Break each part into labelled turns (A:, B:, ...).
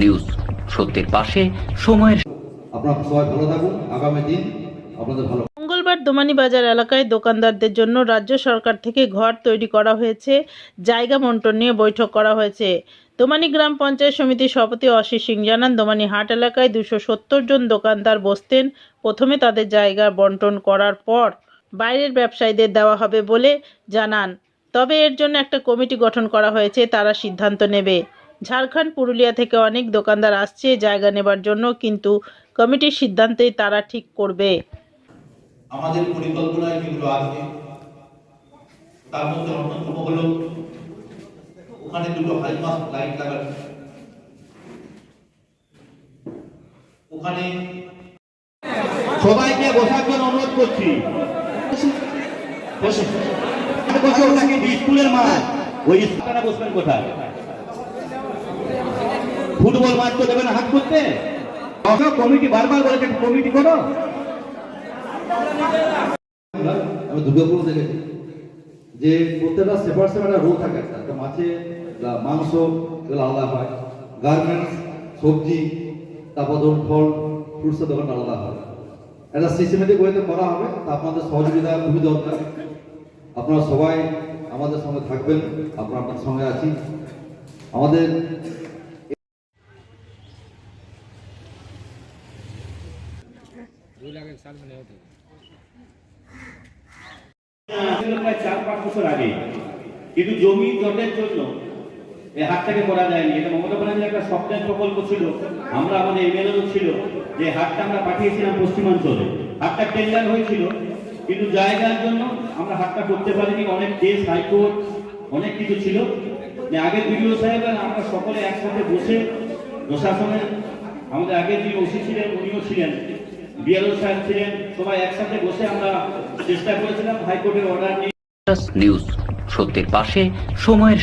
A: News সত্যের পাশে সময়ের
B: আপনারা সবাই ভালো থাকুন আগামী দিন আপনাদের ভালো
C: মঙ্গলবার দোমানি বাজার এলাকায় দোকানদারদের জন্য রাজ্য সরকার থেকে ঘর তৈরি করা হয়েছে জায়গা বন্টন নিয়ে বৈঠক করা হয়েছে। দোমানি গ্রাম পঞ্চায়েত সমিতির সভাপতি অশিস সিং জানান দোমানি হাট এলাকায় দুশো সত্তর জন দোকানদার বসতেন। প্রথমে তাদের জায়গা বন্টন করার পর বাইরের ব্যবসায়ীদের দেওয়া হবে বলে জানান। তবে এর জন্য একটা কমিটি গঠন করা হয়েছে তারা সিদ্ধান্ত নেবে। ঝাড়খণ্ড পুরুলিয়া থেকে অনেক দোকানদার আসছে জায়গা নেবার জন্য কিন্তু কমিটির সিদ্ধান্তেই তারা ঠিক করবে
D: আমাদের পরিকল্পনায় যেগুলো আছে তার মধ্যে অন্যতম হলো ওখানে দুটো হাইমাস লাইট লাগানো ওখানে
E: সবাইকে বসার জন্য অনুরোধ করছি বসে ওটাকে স্কুলের মাঠ ওই বসবেন কোথায় ফুটবল মাঠ তো দেবে না, হাত করতে কমিটি বারবার বলেছে, কমিটি করো।
B: আমি দুর্গাপুর দেখেছি যে প্রত্যেকটা সেপারেট সেপারেট রোল থাকে একটা মাছে মাংস, এগুলো আলাদা হয়। গার্মেন্টস, সবজি, তারপর ধরুন ফল ফ্রুটসের দোকান আলাদা হয়। একটা সিস্টেমেটিক ওয়েতে করা হবে, তা আপনাদের সহযোগিতা খুবই দরকার। আপনারা সবাই আমাদের সঙ্গে থাকবেন আপনারা আপনাদের সঙ্গে আছি। আমাদের
E: ছিল প্রায় চার পাঁচ বছর আগে কিন্তু জমি জটের জন্য এই হাটটাকে করা যায়নি। এটা মমতা ব্যানার্জির একটা স্বপ্নের প্রকল্প ছিল। আমরা আমাদের এমএলএও ছিল যে হাটটা আমরা পাঠিয়েছিলাম পশ্চিমাঞ্চলে। হাটটা টেন্ডার হয়েছিল, কিন্তু জায়গার জন্য আমরা হাটটা করতে পারিনি। অনেক কেস হাইকোর্ট, অনেক কিছু ছিল। যে আগের বিডিও সাহেব আমরা সকলে একসাথে বসে প্রশাসনের, আমাদের আগে যিনি ওসি ছিলেন, উনিও ছিলেন। বিএলও ছিলেন সবাই একসাথে বসে আমরা চেষ্টা করেছিলাম হাইকোর্টের অর্ডার
A: নিউজ সত্যের পাশে সময়ের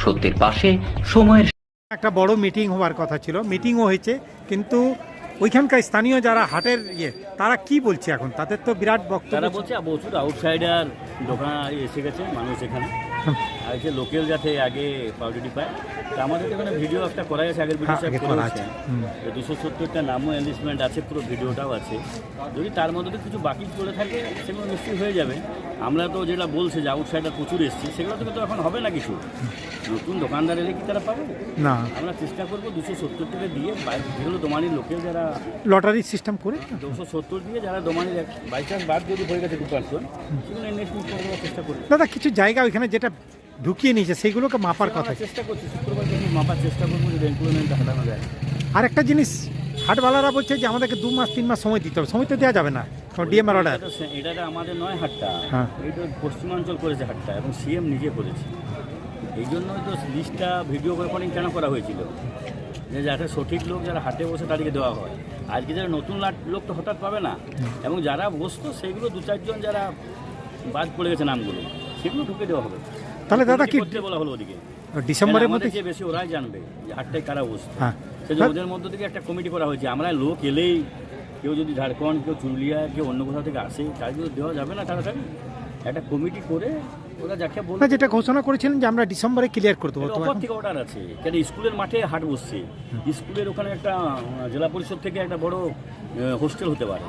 A: সত্যের পাশে সময়ের
F: একটা বড় মিটিং হওয়ার কথা ছিল। মিটিংও হয়েছে কিন্তু ওইখানকার স্থানীয় যারা হাটের ইয়ে তারা কি বলছে এখন? তাদের তো বিরাট বক্তব্য
G: তারা বলছে প্রচুর আউটসাইডার দোকান এসে গেছে মানুষ এখানে। আর যে লোকাল যাতে আগে পাউডিটি পায়। তা আমাদের এখানে ভিডিও একটা করা গেছে আগের ভিডিও
F: হ্যাঁ, আগে করা আছে।
G: দুশো সত্তরটা নামও এনলিস্টমেন্ট আছে পুরো ভিডিওটাও আছে। যদি তার মধ্যে কিছু বাকি করে থাকে সেগুলো নিশ্চয়ই হয়ে যাবে। আমরা তো যেটা বলছে যে আউটসাইডার প্রচুর এসছে সেগুলো থেকে তো এখন হবে না কিছু। নতুন দোকানদার এলে কি তারা পাবে?
F: না।
G: আমরা চেষ্টা করব দুশো সত্তর থেকে দিয়ে যেগুলো দোমানির লোকেল যারা
F: লটারি সিস্টেম করে?
G: দুশো সত্তর দিয়ে যারা দোমানির বাই চান্স বাদ যদি হয়ে গেছে দু পার্সেন্ট সেগুলো চেষ্টা করি
F: দাদা কিছু জায়গা ওইখানে যেটা ঢুকিয়ে নিয়েছে সেইগুলোকে মাপার কথা।
G: চেষ্টা করছি শুক্রবার মাপার চেষ্টা করব যদি এমপ্লয়মেন্ট হাঁটানো যায়।
F: আর একটা জিনিস হাটওয়ালারা বলছে যে আমাদেরকে দু মাস তিন মাস সময় দিতে হবে। সময় তো দেওয়া যাবে না কারণ ডিএমআর অর্ডার
G: এটা এটা আমাদের নয় হাটটা।
F: হ্যাঁ।
G: এটা পশ্চিমাঞ্চল করেছে হাটটা এবং সিএম নিজে করেছে। এই জন্যই তো লিস্টটা ভিডিও রেকর্ডিং কেন করা হয়েছিল? যে যাতে সঠিক লোক যারা হাটে বসে তাদেরকে দেওয়া হয়। আজকে যারা নতুন লোক তো হঠাৎ পাবে না। এবং যারা বসতো সেইগুলো দু চারজন যারা বাদ পড়ে গেছে নামগুলো সেগুলো ঢুকে দেওয়া হবে।
F: তাহলে দাদা কি
G: করতে বলা হলো ওদিকে।
F: ডিসেম্বরের মধ্যে
G: চেয়ে বেশি ওরাই জানবে যে হাটটায় কারা বসছে।
F: হ্যাঁ।
G: সেজন্য ওদের মধ্য থেকে একটা কমিটি করা হয়েছে। আমরা লোক এলেই কেউ যদি ঝাড়খণ্ড কেউ চুরুলিয়া কেউ অন্য কোথাও থেকে আসে তাদের দেওয়া যাবে না তাড়াতাড়ি। একটা কমিটি করে ওরা যাকে বলবে
F: যেটা ঘোষণা করেছিলেন যে আমরা ডিসেম্বরে ক্লিয়ার করে দেবো
G: এটা
F: তো
G: থেকে অর্ডার আছে। কেন স্কুলের মাঠে হাট বসছে। স্কুলের ওখানে একটা জেলা পরিষদ থেকে একটা বড় হোস্টেল হতে পারে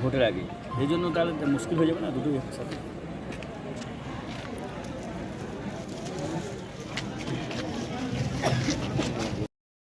G: ভোটের আগে। এই জন্য তাহলে মুশকিল হয়ে যাবে না দুটোই একসাথে।